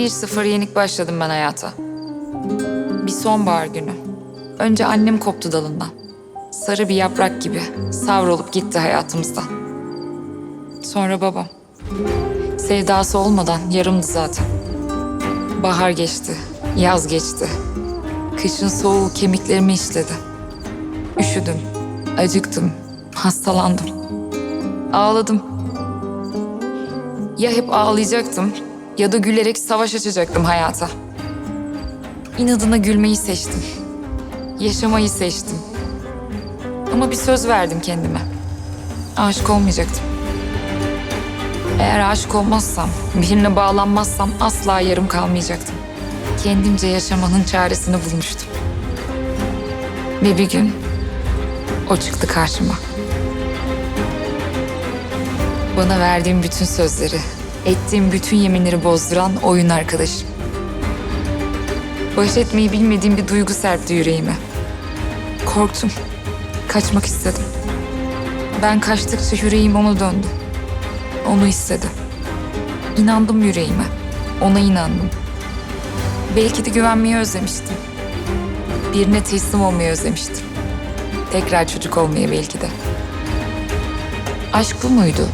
5-0 yenik başladım ben hayata. Bir sonbahar günü. Önce annem koptu dalından. Sarı bir yaprak gibi savrulup gitti hayatımızdan. Sonra babam. Sevdası olmadan yarımdı zaten. Bahar geçti, yaz geçti. Kışın soğuğu kemiklerimi işledi. Üşüdüm, acıktım, hastalandım. Ağladım. Ya hep ağlayacaktım ya da gülerek savaş açacaktım hayata. İnadına gülmeyi seçtim. Yaşamayı seçtim. Ama bir söz verdim kendime. Aşık olmayacaktım. Eğer aşık olmazsam, birine bağlanmazsam asla yarım kalmayacaktım. Kendimce yaşamanın çaresini bulmuştum. Ve bir gün o çıktı karşıma. Bana verdiğim bütün sözleri, ettiğim bütün yeminleri bozduran oyun arkadaşım. Baş etmeyi bilmediğim bir duygu serpti yüreğime. Korktum. Kaçmak istedim. Ben kaçtıkça yüreğim ona döndü. Onu istedi. İnandım yüreğime. Ona inandım. Belki de güvenmeyi özlemiştim. Birine teslim olmayı özlemiştim. Tekrar çocuk olmayı belki de. Aşk bu muydu?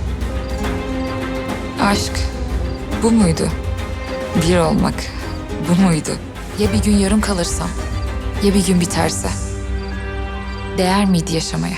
Aşk bu muydu? Bir olmak bu muydu? Ya bir gün yarım kalırsam? Ya bir gün biterse? Değer miydi yaşamaya?